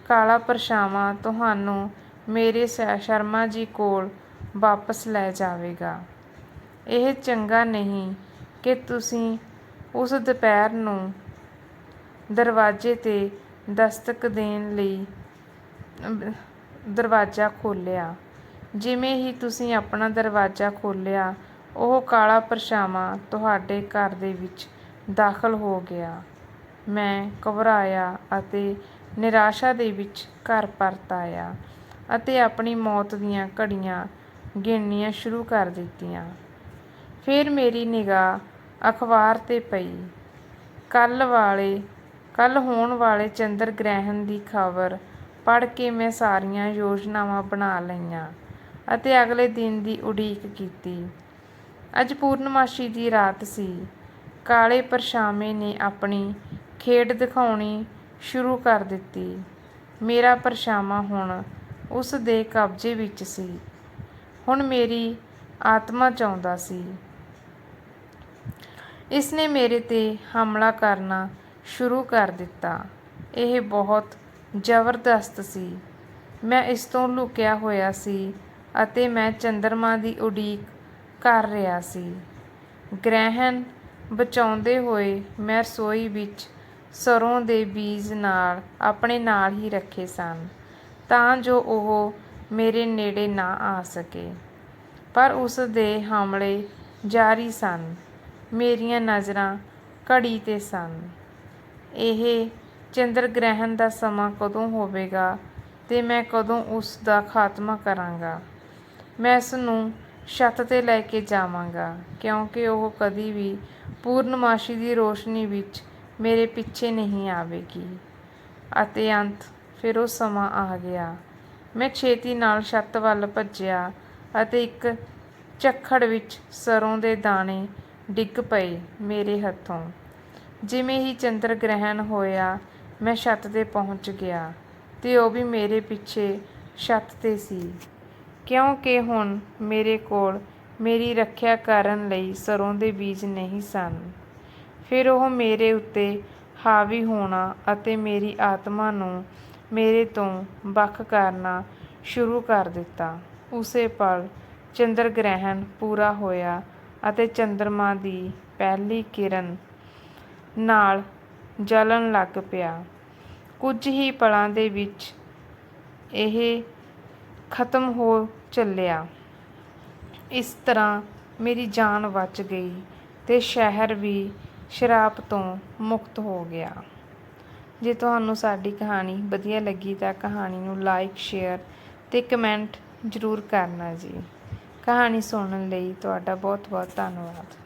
ਕਾਲਾ ਪਰਛਾਵਾਂ ਤੁਹਾਨੂੰ ਮੇਰੇ ਸ- ਸ਼ਰਮਾ ਜੀ ਕੋਲ ਵਾਪਸ ਲੈ ਜਾਵੇਗਾ। ਇਹ ਚੰਗਾ ਨਹੀਂ ਕਿ ਤੁਸੀਂ ਉਸ ਦੁਪਹਿਰ ਨੂੰ ਦਰਵਾਜ਼ੇ ਤੇ ਦਸਤਕ ਦੇਣ ਲਈ ਦਰਵਾਜ਼ਾ ਖੋਲ੍ਹਿਆ। ਜਿਵੇਂ ਹੀ ਤੁਸੀਂ ਆਪਣਾ ਦਰਵਾਜ਼ਾ ਖੋਲ੍ਹਿਆ, ਉਹ ਕਾਲਾ ਪਰਛਾਵਾਂ ਤੁਹਾਡੇ ਘਰ ਦੇ ਵਿੱਚ ਦਾਖਲ ਹੋ ਗਿਆ। ਮੈਂ ਘਬਰਾਇਆ ਅਤੇ ਨਿਰਾਸ਼ਾ ਦੇ ਵਿੱਚ ਘਰ ਪਰਤ ਆਇਆ ਅਤੇ ਆਪਣੀ ਮੌਤ ਦੀਆਂ ਘੜੀਆਂ ਗਿਣਨੀਆਂ ਸ਼ੁਰੂ ਕਰ ਦਿੱਤੀਆਂ। ਫਿਰ ਮੇਰੀ ਨਿਗਾਹ ਅਖਬਾਰ ਤੇ ਪਈ। ਕੱਲ੍ਹ ਵਾਲੇ ਕੱਲ ਹੋਣ ਵਾਲੇ ਚੰਦਰ ਗ੍ਰਹਿਣ ਦੀ ਖਬਰ ਪੜ੍ਹ ਕੇ ਮੈਂ ਸਾਰੀਆਂ ਯੋਜਨਾਵਾਂ ਬਣਾ ਲਈਆਂ। ਅਤੇ ਅਗਲੇ ਦਿਨ ਦੀ ਉਡੀਕ ਕੀਤੀ। ਅੱਜ ਪੂਰਨਮਾਸ਼ੀ ਦੀ ਰਾਤ ਸੀ। ਕਾਲੇ ਪਰਛਾਵੇਂ ਨੇ ਆਪਣੀ ਖੇਡ ਦਿਖਾਉਣੀ ਸ਼ੁਰੂ ਕਰ ਦਿੱਤੀ। ਮੇਰਾ ਪਰਛਾਵਾਂ ਹੁਣ ਉਸ ਦੇ ਕਬਜ਼ੇ ਵਿੱਚ ਸੀ। ਹੁਣ ਮੇਰੀ ਆਤਮਾ ਚਾਹੁੰਦਾ ਸੀ। ਇਸ ਨੇ ਮੇਰੇ ਤੇ ਹਮਲਾ ਕਰਨਾ ਸ਼ੁਰੂ ਕਰ ਦਿੱਤਾ। ਇਹ ਬਹੁਤ ਜ਼ਬਰਦਸਤ ਸੀ। ਮੈਂ ਇਸ ਤੋਂ ਲੁਕਿਆ ਹੋਇਆ ਸੀ ਅਤੇ ਮੈਂ ਚੰਦਰਮਾ ਦੀ ਉਡੀਕ ਕਰ ਰਿਹਾ ਸੀ। ਗ੍ਰਹਿਣ ਬਚਾਉਂਦੇ ਹੋਏ ਮੈਂ ਰਸੋਈ ਵਿੱਚ ਸਰ੍ਹੋਂ ਦੇ ਬੀਜ ਨਾਲ ਆਪਣੇ ਨਾਲ ਹੀ ਰੱਖੇ ਸਨ ਤਾਂ ਜੋ ਉਹ ਮੇਰੇ ਨੇੜੇ ਨਾ ਆ ਸਕੇ। ਪਰ ਉਸ ਦੇ ਹਮਲੇ ਜਾਰੀ ਸਨ। ਮੇਰੀਆਂ ਨਜ਼ਰਾਂ ਘੜੀ ਤੇ ਸਨ। ਇਹ ਚੰਦਰ ਗ੍ਰਹਿਣ ਦਾ ਸਮਾਂ ਕਦੋਂ ਹੋਵੇਗਾ ਤੇ ਮੈਂ ਕਦੋਂ ਉਸ ਦਾ ਖਾਤਮਾ ਕਰਾਂਗਾ? ਮੈਂ ਇਸ ਨੂੰ ਛੱਤ ਤੇ ਲੈ ਕੇ ਜਾਵਾਂਗਾ, ਕਿਉਂਕਿ ਉਹ ਕਦੀ ਵੀ ਪੂਰਨਮਾਸ਼ੀ ਦੀ ਰੋਸ਼ਨੀ ਵਿੱਚ ਮੇਰੇ ਪਿੱਛੇ ਨਹੀਂ ਆਵੇਗੀ। ਅਤੇ ਅੰਤ, ਫਿਰ ਉਹ ਸਮਾਂ ਆ ਗਿਆ। ਮੈਂ ਛੇਤੀ ਨਾਲ ਛੱਤ ਵੱਲ ਭੱਜਿਆ ਅਤੇ ਇੱਕ ਝੱਖੜ ਵਿੱਚ ਸਰੋਂ ਦੇ ਦਾਣੇ ਡਿੱਗ ਪਏ ਮੇਰੇ ਹੱਥੋਂ। ਜਿਵੇਂ ਹੀ ਚੰਦਰ ਗ੍ਰਹਿਣ ਹੋਇਆ, ਮੈਂ ਛੱਤ ਤੇ ਪਹੁੰਚ ਗਿਆ ਤੇ ਉਹ ਵੀ ਮੇਰੇ ਪਿੱਛੇ ਛੱਤ ਤੇ ਸੀ। ਕਿਉਂਕਿ ਹੁਣ ਮੇਰੇ ਕੋਲ ਮੇਰੀ ਰੱਖਿਆ ਕਰਨ ਲਈ ਸਰੋਂ ਦੇ ਬੀਜ ਨਹੀਂ ਸਨ। ਫਿਰ ਉਹ ਮੇਰੇ ਉੱਤੇ ਹਾਵੀ ਹੋਣਾ ਅਤੇ ਮੇਰੀ ਆਤਮਾ ਨੂੰ ਮੇਰੇ ਤੋਂ ਵੱਖ ਕਰਨਾ ਸ਼ੁਰੂ ਕਰ ਦਿੱਤਾ। ਉਸੇ ਪਲ ਚੰਦਰ ਗ੍ਰਹਿਣ ਪੂਰਾ ਹੋਇਆ ਅਤੇ ਚੰਦਰਮਾ ਦੀ ਪਹਿਲੀ ਕਿਰਨ ਨਾਲ ਜਲਣ ਲੱਗ ਪਿਆ। ਕੁਝ ਹੀ ਪਲਾਂ ਦੇ ਵਿੱਚ ਇਹ ਖਤਮ ਹੋ ਚੱਲਿਆ। ਇਸ ਤਰ੍ਹਾਂ ਮੇਰੀ ਜਾਨ ਬਚ ਗਈ ਅਤੇ ਸ਼ਹਿਰ ਵੀ ਸ਼ਰਾਬ ਤੋਂ ਮੁਕਤ ਹੋ ਗਿਆ। ਜੇ ਤੁਹਾਨੂੰ ਸਾਡੀ ਕਹਾਣੀ ਵਧੀਆ ਲੱਗੀ ਤਾਂ ਕਹਾਣੀ ਨੂੰ ਲਾਈਕ ਸ਼ੇਅਰ ਅਤੇ ਕਮੈਂਟ ਜ਼ਰੂਰ ਕਰਨਾ ਜੀ। ਕਹਾਣੀ ਸੁਣਨ ਲਈ ਤੁਹਾਡਾ ਬਹੁਤ ਬਹੁਤ ਧੰਨਵਾਦ।